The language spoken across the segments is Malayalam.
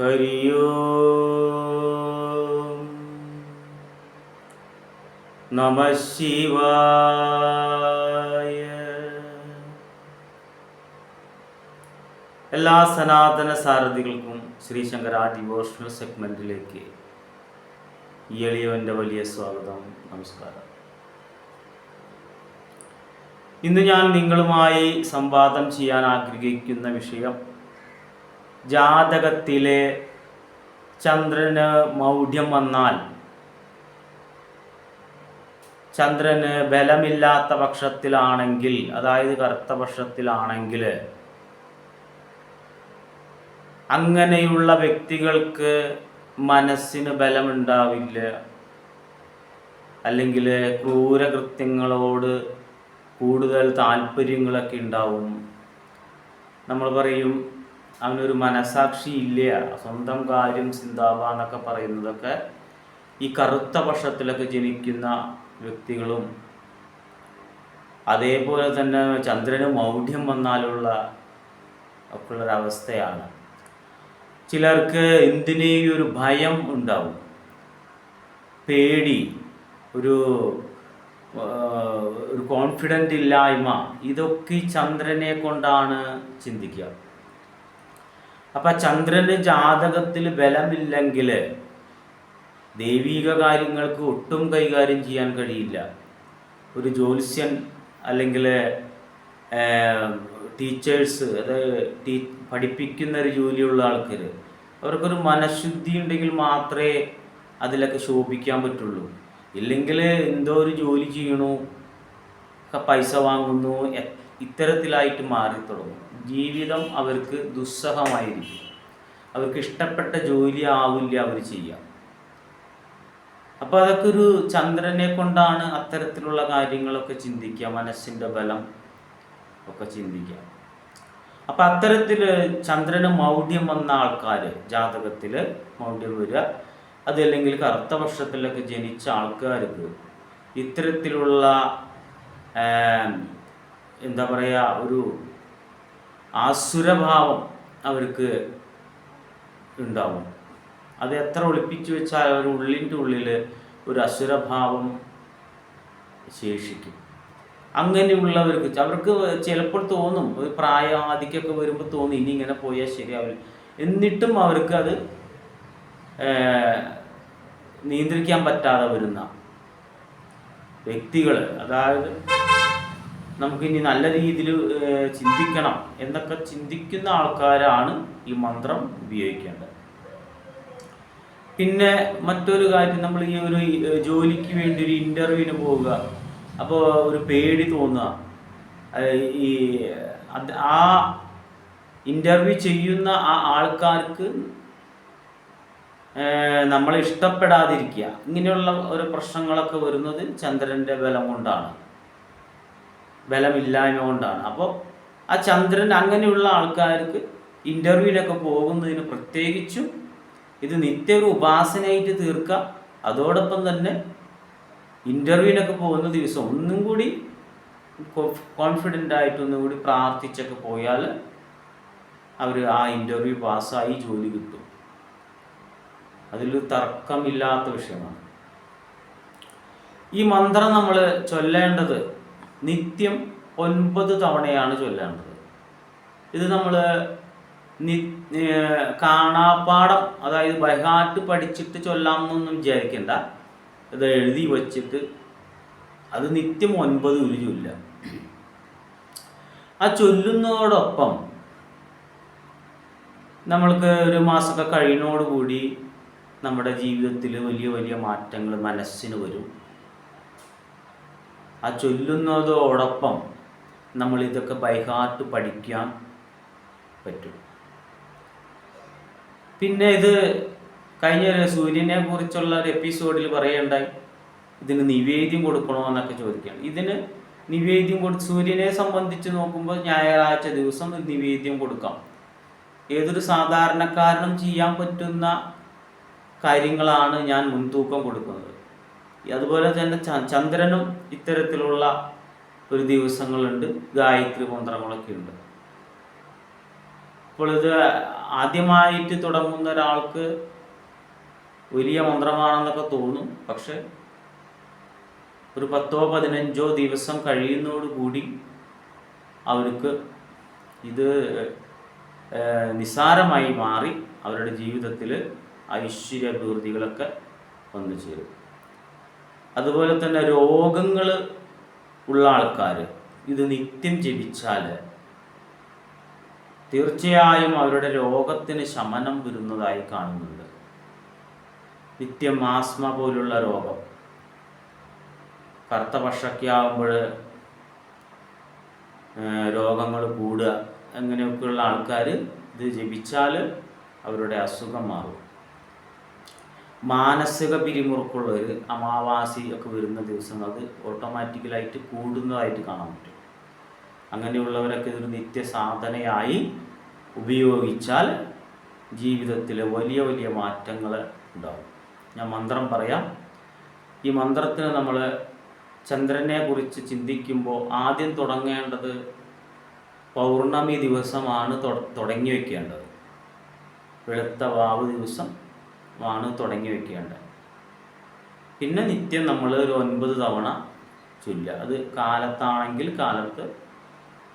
ഹരി നമ എല്ലാ സനാതന സാരഥികൾക്കും ശ്രീ ശങ്കര ഡിവോഷണൽ സെഗ്മെന്റിലേക്ക് ഈ എളിയവന്റെ വലിയ സ്വാഗതം നമസ്കാരം. ഇന്ന് ഞാൻ നിങ്ങളുമായി സംവാദം ചെയ്യാൻ ആഗ്രഹിക്കുന്ന വിഷയം ജാതകത്തിലെ ചന്ദ്രന് മൗഢ്യം വന്നാൽ ചന്ദ്രന് ബലമില്ലാത്ത പക്ഷത്തിലാണെങ്കിൽ അതായത് കറുത്ത പക്ഷത്തിലാണെങ്കിൽ അങ്ങനെയുള്ള വ്യക്തികൾക്ക് മനസ്സിന് ബലമുണ്ടാവില്ല. അല്ലെങ്കിൽ ക്രൂരകൃത്യങ്ങളോട് കൂടുതൽ താല്പര്യങ്ങളൊക്കെ ഉണ്ടാവും. നമ്മൾ പറയും അവനൊരു മനസാക്ഷി ഇല്ല? സ്വന്തം കാര്യം ചിന്താവ എന്നൊക്കെ പറയുന്നതൊക്കെ ഈ കറുത്ത പക്ഷത്തിലൊക്കെ ജനിക്കുന്ന വ്യക്തികളും അതേപോലെ തന്നെ ചന്ദ്രന് മൗഢ്യം വന്നാലുള്ള ഒക്കെ ഉള്ളൊരവസ്ഥയാണ് ചിലർക്ക് എന്തിനേയും ഒരു ഭയം ഉണ്ടാവും? പേടി ഒരു ഒരു കോൺഫിഡന്റ് ഇല്ലായ്മ ഇതൊക്കെ ചന്ദ്രനെ കൊണ്ടാണ് ചിന്തിക്കുക. അപ്പം ചന്ദ്രന്റെ ജാതകത്തിൽ ബലമില്ലെങ്കിൽ ദൈവീക കാര്യങ്ങൾക്ക് ഒട്ടും കൈകാര്യം ചെയ്യാൻ കഴിയില്ല. ഒരു ജ്യോത്സ്യൻ അല്ലെങ്കിൽ ടീച്ചേഴ്സ് അതായത് ടീ പഠിപ്പിക്കുന്ന ഒരു ജോലിയുള്ള ആൾക്കാർ അവർക്കൊരു മനഃശുദ്ധി ഉണ്ടെങ്കിൽ മാത്രമേ അതിലൊക്കെ ശോഭിക്കാൻ പറ്റുള്ളൂ. ഇല്ലെങ്കിൽ എന്തോ ഒരു ജോലി ചെയ്യണു പൈസ വാങ്ങുന്നു ഇത്തരത്തിലായിട്ട് മാറി തുടങ്ങും. ജീവിതം അവർക്ക് ദുസ്സഹമായിരിക്കും. അവർക്ക് ഇഷ്ടപ്പെട്ട ജോലി ആവില്ല അവർ ചെയ്യാം അപ്പോൾ അതൊക്കെ ഒരു ചന്ദ്രനെ കൊണ്ടാണ് അത്തരത്തിലുള്ള കാര്യങ്ങളൊക്കെ ചിന്തിക്കുക മനസ്സിന്റെ ബലം ഒക്കെ ചിന്തിക്കുക. അപ്പം അത്തരത്തിൽ ചന്ദ്രന് മൗഢ്യം വന്ന ആൾക്കാർ ജാതകത്തിൽ മൗഢ്യം വരിക അതല്ലെങ്കിൽ കറുത്ത വർഷത്തിലൊക്കെ ജനിച്ച ആൾക്കാർക്ക് ഇത്തരത്തിലുള്ള എന്താ പറയുക ഒരു ആസുരഭാവം അവർക്ക് ഉണ്ടാവും. അത് എത്ര ഒളിപ്പിച്ചു വെച്ചാൽ അവർ ഉള്ളിന്റെ ഉള്ളിൽ ഒരു അസുരഭാവം ശേഷിക്കും. അങ്ങനെയുള്ളവർക്ക് അവർക്ക് ചിലപ്പോൾ തോന്നും ഒരു പ്രായാധിക്കൊക്കെ വരുമ്പോൾ തോന്നും ഇനി ഇങ്ങനെ പോയാൽ ശരിയാവില്ല. എന്നിട്ടും അവർക്ക് അത് നിയന്ത്രിക്കാൻ പറ്റാതെ വരുന്ന വ്യക്തികൾ അതായത് നമുക്കിനി നല്ല രീതിയിൽ ചിന്തിക്കണം എന്നൊക്കെ ചിന്തിക്കുന്ന ആൾക്കാരാണ് ഈ മന്ത്രം ഉപയോഗിക്കേണ്ടത്. പിന്നെ മറ്റൊരു കാര്യം നമ്മൾ ഈ ഒരു ജോലിക്ക് വേണ്ടി ഒരു ഇന്റർവ്യൂവിന് പോവുക. അപ്പോൾ ഒരു പേടി തോന്നുക. ഈ ആ ഇന്റർവ്യൂ ചെയ്യുന്ന ആ ആൾക്കാർക്ക് നമ്മളെ ഇഷ്ടപ്പെടാതിരിക്കുക. ഇങ്ങനെയുള്ള ഒരു പ്രശ്നങ്ങളൊക്കെ വരുന്നത് ചന്ദ്രന്റെ ബലം കൊണ്ടാണ്. ബലമില്ലായ്മ കൊണ്ടാണ്. അപ്പോൾ ആ ചന്ദ്രൻ അങ്ങനെയുള്ള ആൾക്കാർക്ക് ഇന്റർവ്യൂവിനൊക്കെ പോകുന്നതിന് പ്രത്യേകിച്ചും ഇത് നിത്യ ഒരു ഉപാസനയായിട്ട് തീർക്കുക അതോടൊപ്പം തന്നെ ഇന്റർവ്യൂവിനൊക്കെ പോകുന്ന ദിവസം ഒന്നും കൂടി കോൺഫിഡന്റ് ആയിട്ട് ഒന്നും കൂടി പ്രാർത്ഥിച്ചൊക്കെ പോയാൽ അവർ ആ ഇന്റർവ്യൂ പാസ്സായി ജോലി കിട്ടും. അതിൽ തർക്കമില്ലാത്ത വിഷയമാണ്. ഈ മന്ത്രം നമ്മൾ ചൊല്ലേണ്ടത് നിത്യം ഒൻപത് തവണയാണ് ചൊല്ലേണ്ടത്. ഇത് നമ്മൾ നി കാണാപ്പാടം അതായത് ബൈഹാട്ട് പഠിച്ചിട്ട് ചൊല്ലാമെന്നൊന്നും വിചാരിക്കണ്ട. ഇത് എഴുതി വച്ചിട്ട് അത് നിത്യം ഒൻപത് ഒരു ചൊല്ല ആ ചൊല്ലുന്നതോടൊപ്പം നമ്മൾക്ക് ഒരു മാസമൊക്കെ കഴിയുന്നതോടുകൂടി നമ്മുടെ ജീവിതത്തിൽ വലിയ വലിയ മാറ്റങ്ങൾ മനസ്സിന് വരും. ആ ചൊല്ലുന്നതോടൊപ്പം നമ്മൾ ഇതൊക്കെ ബൈഹാർട്ട് പഠിക്കാൻ പറ്റും. പിന്നെ ഇത് കഴിഞ്ഞ സൂര്യനെ കുറിച്ചുള്ള ഒരു എപ്പിസോഡിൽ പറയുണ്ടായി. ഇതിന് നിവേദ്യം കൊടുക്കണോ എന്നൊക്കെ ചോദിക്കുകയാണ്. ഇതിന് നിവേദ്യം കൊടുത്ത് സൂര്യനെ സംബന്ധിച്ച് നോക്കുമ്പോൾ ഞായറാഴ്ച ദിവസം നിവേദ്യം കൊടുക്കാം. ഏതൊരു സാധാരണക്കാരനും ചെയ്യാൻ പറ്റുന്ന കാര്യങ്ങളാണ് ഞാൻ മുൻതൂക്കം കൊടുക്കുന്നത്. അതുപോലെ തന്നെ ചന്ദ്രനും ഇത്തരത്തിലുള്ള ഒരു ദിവസങ്ങളുണ്ട് ഗായത്രി മന്ത്രങ്ങളൊക്കെ ഉണ്ട്. അപ്പോൾ ഇത് ആദ്യമായിട്ട് തുടങ്ങുന്ന ഒരാൾക്ക് വലിയ മന്ത്രമാണെന്നൊക്കെ തോന്നും. പക്ഷെ ഒരു പത്തോ പതിനഞ്ചോ ദിവസം കഴിയുന്നതോടുകൂടി അവർക്ക് ഇത് നിസാരമായി മാറി അവരുടെ ജീവിതത്തിൽ ഐശ്വര്യാഭിവൃദ്ധികളൊക്കെ വന്നു ചേരും. അതുപോലെ തന്നെ രോഗങ്ങൾ ഉള്ള ആൾക്കാർ ഇത് നിത്യം ജപിച്ചാൽ തീർച്ചയായും അവരുടെ രോഗത്തിന് ശമനം വരുന്നതായി കാണുന്നുണ്ട്. നിത്യം ആസ്മ പോലുള്ള രോഗം. കറുത്ത പക്ഷക്കാവുമ്പോൾ രോഗങ്ങൾ കൂടുക അങ്ങനെയൊക്കെയുള്ള ആൾക്കാർ ഇത് ജപിച്ചാൽ അവരുടെ അസുഖം മാറും. മാനസിക പിരിമുറുക്കുള്ളവർ അമാവാസി ഒക്കെ വരുന്ന ദിവസം അത് ഓട്ടോമാറ്റിക്കലായിട്ട് കൂടുന്നതായിട്ട് കാണാൻ പറ്റും. അങ്ങനെയുള്ളവരൊക്കെ ഇതൊരു നിത്യസാധനയായി ഉപയോഗിച്ചാൽ ജീവിതത്തിൽ വലിയ വലിയ മാറ്റങ്ങൾ ഉണ്ടാകും ഞാൻ മന്ത്രം പറയാം. ഈ മന്ത്രത്തിന് നമ്മൾ ചന്ദ്രനെ കുറിച്ച് ചിന്തിക്കുമ്പോൾ ആദ്യം തുടങ്ങേണ്ടത് പൗർണമി ദിവസമാണ് തുടങ്ങി വെക്കേണ്ടത്. വെളുത്ത വാവ് ദിവസം ആണ് തുടങ്ങി വെക്കേണ്ടത്. പിന്നെ നിത്യം നമ്മൾ ഒരു ഒൻപത് തവണ ചൊല്ലുക. അത് കാലത്താണെങ്കിൽ കാലത്ത്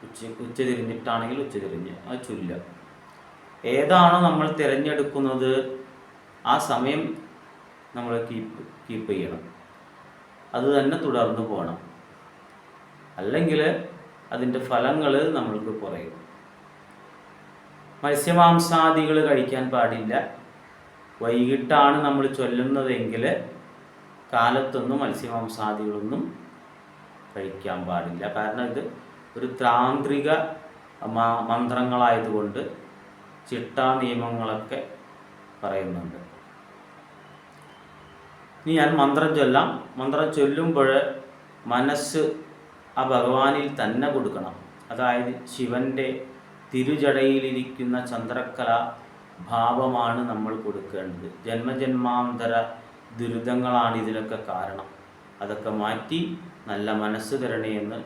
ഉച്ച ഉച്ച തിരിഞ്ഞിട്ടാണെങ്കിൽ ഉച്ച തിരിഞ്ഞ് അത് ചൊല്ലുക. ഏതാണോ നമ്മൾ തിരഞ്ഞെടുക്കുന്നത് ആ സമയം നമ്മൾ കീപ്പ് കീപ്പ് ചെയ്യണം. അത് തന്നെ തുടർന്ന് പോകണം. അല്ലെങ്കിൽ അതിന്റെ ഫലങ്ങൾ നമ്മൾക്ക് കുറയും. മത്സ്യമാംസാദികൾ കഴിക്കാൻ പാടില്ല. വൈകിട്ടാണ് നമ്മൾ ചൊല്ലുന്നതെങ്കിൽ കാലത്തൊന്നും മത്സ്യമാംസാദികളൊന്നും കഴിക്കാൻ പാടില്ല. കാരണം ഇത് ഒരു താന്ത്രിക മന്ത്രങ്ങളായതുകൊണ്ട് ചിട്ടാ നിയമങ്ങളൊക്കെ പറയുന്നുണ്ട്. ഇനി ഞാൻ മന്ത്രം ചൊല്ലാം. മന്ത്രം ചൊല്ലുമ്പോൾ മനസ്സ് ആ ഭഗവാനിൽ തന്നെ കൊടുക്കണം. അതായത് ശിവന്റെ തിരുജടയിലിരിക്കുന്ന ചന്ദ്രക്കല ഭാവമാണ് നമ്മൾ കൊടുക്കേണ്ടത്. ജന്മജന്മാന്തര ദുരിതങ്ങളാണ് ഇതിനൊക്കെ കാരണം. അതൊക്കെ മാറ്റി നല്ല മനസ്സ് തരണേന്ന്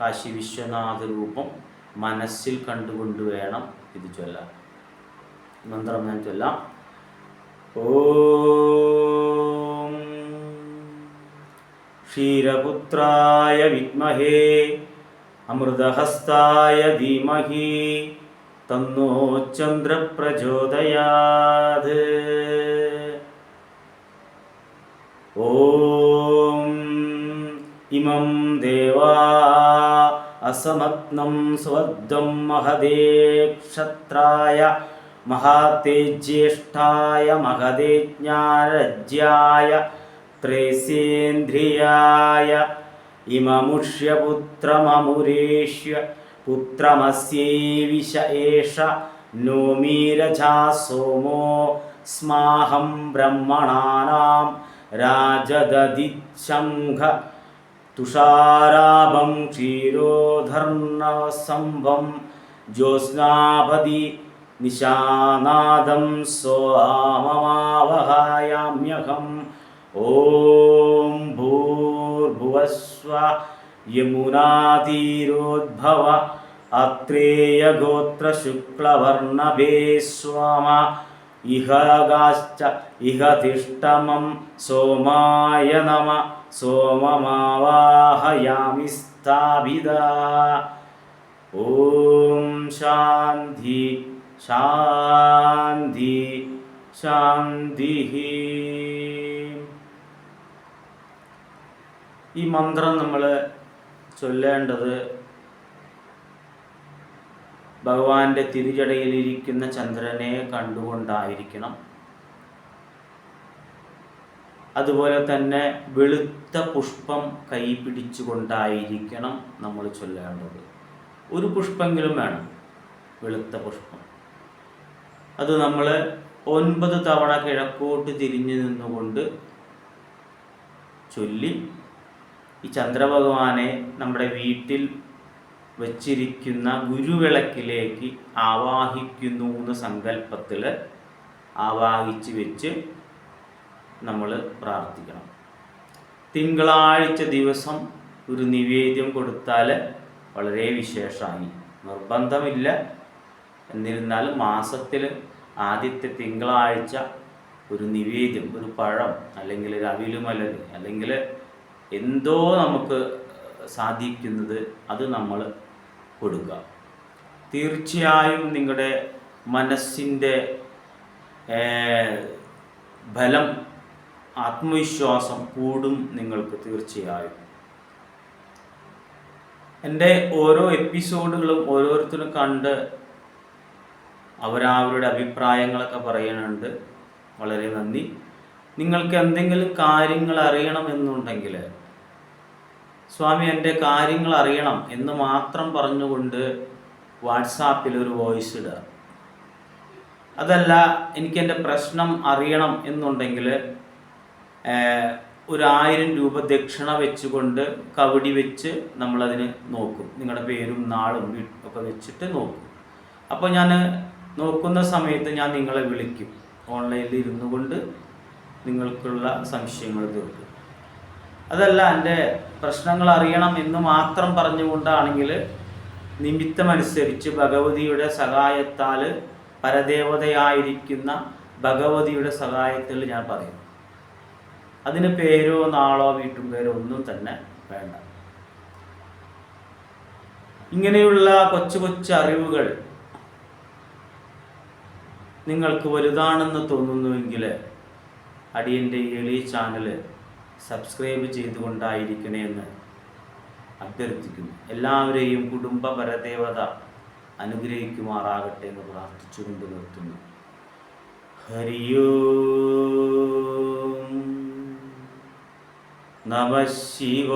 കാശി വിശ്വനാഥ രൂപം മനസ്സിൽ കണ്ടുകൊണ്ട് വേണം ഇത് ചൊല്ലാൻ. മന്ത്രം ഞാൻ ചൊല്ലാം. ഓം ക്ഷീരപുത്രായ വിദ്മഹേ അമൃതഹസ്തായ ധീമഹി तन्नो चन्द्रप्रचोदयात्। ॐ इमं देवा असमत्नं महाते ज्येष्ठाय महदे ज्ञारज्याय त्रेसेन्द्रियाय इममुष्यपुत्रममुरेष्य। पुत्रमस्यैविष एष नोमीरजा सोमो। स्माहं ब्रह्मणानां राजदधिशङ्घ तुषाराभं क्षीरोधर्णसम्भं ज्योत्स्नापदि निशानादं स्वममावहायाम्यहम् ॐ भूर्भुवस्व ഓം ഭൂർഭുവസ്വ യമുനാതീരോദ്ഭവ അത്രേയഗോത്രശുക്ലവർണഭേ സ്വാമ ഇഹകാശ്ച ഇഹതിഷ്ടമം സോമായ നമ സോമമാവാഹയാമി സ്ഥാപിത ഓം ശാന്തി ശാന്തി ശാന്തി ഈ മന്ത്രം നമ്മൾ ചൊല്ലേണ്ടത് ഭഗവാന്റെ തിരിചടയിലിരിക്കുന്ന ചന്ദ്രനെ കണ്ടുകൊണ്ടായിരിക്കണം. അതുപോലെ തന്നെ വെളുത്ത പുഷ്പം കൈ പിടിച്ചുകൊണ്ടായിരിക്കണം നമ്മൾ ചൊല്ലേണ്ടത്. ഒരു പുഷ്പെങ്കിലും വേണം വെളുത്ത പുഷ്പം. അത് നമ്മൾ ഒൻപത് തവണ കിഴക്കോട്ട് തിരിഞ്ഞു നിന്നുകൊണ്ട് ചൊല്ലി ഈ ചന്ദ്രഭഗവാനെ നമ്മുടെ വീട്ടിൽ വച്ചിരിക്കുന്ന ഗുരുവിളക്കിലേക്ക് ആവാഹിക്കുന്നു എന്ന സങ്കല്പത്തിൽ ആവാഹിച്ച് വെച്ച് നമ്മൾ പ്രാർത്ഥിക്കണം. തിങ്കളാഴ്ച ദിവസം ഒരു നിവേദ്യം കൊടുത്താൽ വളരെ വിശേഷമായി. നിർബന്ധമില്ല. എന്നിരുന്നാലും മാസത്തിൽ ആദ്യത്തെ തിങ്കളാഴ്ച ഒരു നിവേദ്യം ഒരു പഴം അല്ലെങ്കിൽ ഒരു അവിലുമലർ അല്ലെങ്കിൽ എന്തോ നമുക്ക് സാധിക്കുന്നത് അത് നമ്മൾ കൊടുക്കുക തീർച്ചയായും നിങ്ങളുടെ മനസ്സിന്റെ ബലം ആത്മവിശ്വാസം കൂടും നിങ്ങൾക്ക് തീർച്ചയായും. എന്റെ ഓരോ എപ്പിസോഡുകളും ഓരോരുത്തരും കണ്ട് അവരവരുടെ അഭിപ്രായങ്ങളൊക്കെ പറയുന്നുണ്ട് വളരെ നന്ദി. നിങ്ങൾക്ക് എന്തെങ്കിലും കാര്യങ്ങൾ അറിയണം എന്നുണ്ടെങ്കിൽ സ്വാമി എന്റെ കാര്യങ്ങൾ അറിയണം എന്ന് മാത്രം പറഞ്ഞുകൊണ്ട് വാട്സാപ്പിൽ ഒരു വോയിസ് ഇടുക. അതല്ല എനിക്ക് എന്റെ പ്രശ്നം അറിയണം എന്നുണ്ടെങ്കിൽ ഒരായിരം രൂപ ദക്ഷിണ വെച്ചുകൊണ്ട് കവടി വെച്ച് നമ്മളതിന് നോക്കും. നിങ്ങളുടെ പേരും നാളും ഒക്കെ വെച്ചിട്ട് നോക്കും. അപ്പോൾ ഞാൻ നോക്കുന്ന സമയത്ത് ഞാൻ നിങ്ങളെ വിളിക്കും. ഓൺലൈനിൽ ഇരുന്നു കൊണ്ട് നിങ്ങൾക്കുള്ള സംശയങ്ങൾ തീർക്കും. അതല്ല എന്റെ പ്രശ്നങ്ങൾ അറിയണം എന്ന് മാത്രം പറഞ്ഞുകൊണ്ടാണെങ്കിൽ നിമിത്തമനുസരിച്ച് ഭഗവതിയുടെ സഹായത്താൽ പരദേവതയായിരിക്കുന്ന ഭഗവതിയുടെ സഹായത്തിൽ ഞാൻ പറയും. അതിന് പേരോ നാളോ വീട്ടും പേരോ ഒന്നും തന്നെ വേണ്ട. ഇങ്ങനെയുള്ള കൊച്ചു കൊച്ചു അറിവുകൾ നിങ്ങൾക്ക് വലുതാണെന്ന് തോന്നുന്നുവെങ്കിൽ അടിയന്റെ ഈ ചാനൽ സബ്സ്ക്രൈബ് ചെയ്തുകൊണ്ടായിരിക്കണേ എന്ന് അഭ്യർത്ഥിക്കുന്നു. എല്ലാവരെയും കുടുംബ പരദേവത അനുഗ്രഹിക്കുമാറാകട്ടെ എന്ന് പ്രാർത്ഥിച്ചുകൊണ്ട് നിർത്തുന്നു. ഹരിയോ നമ ശിവായ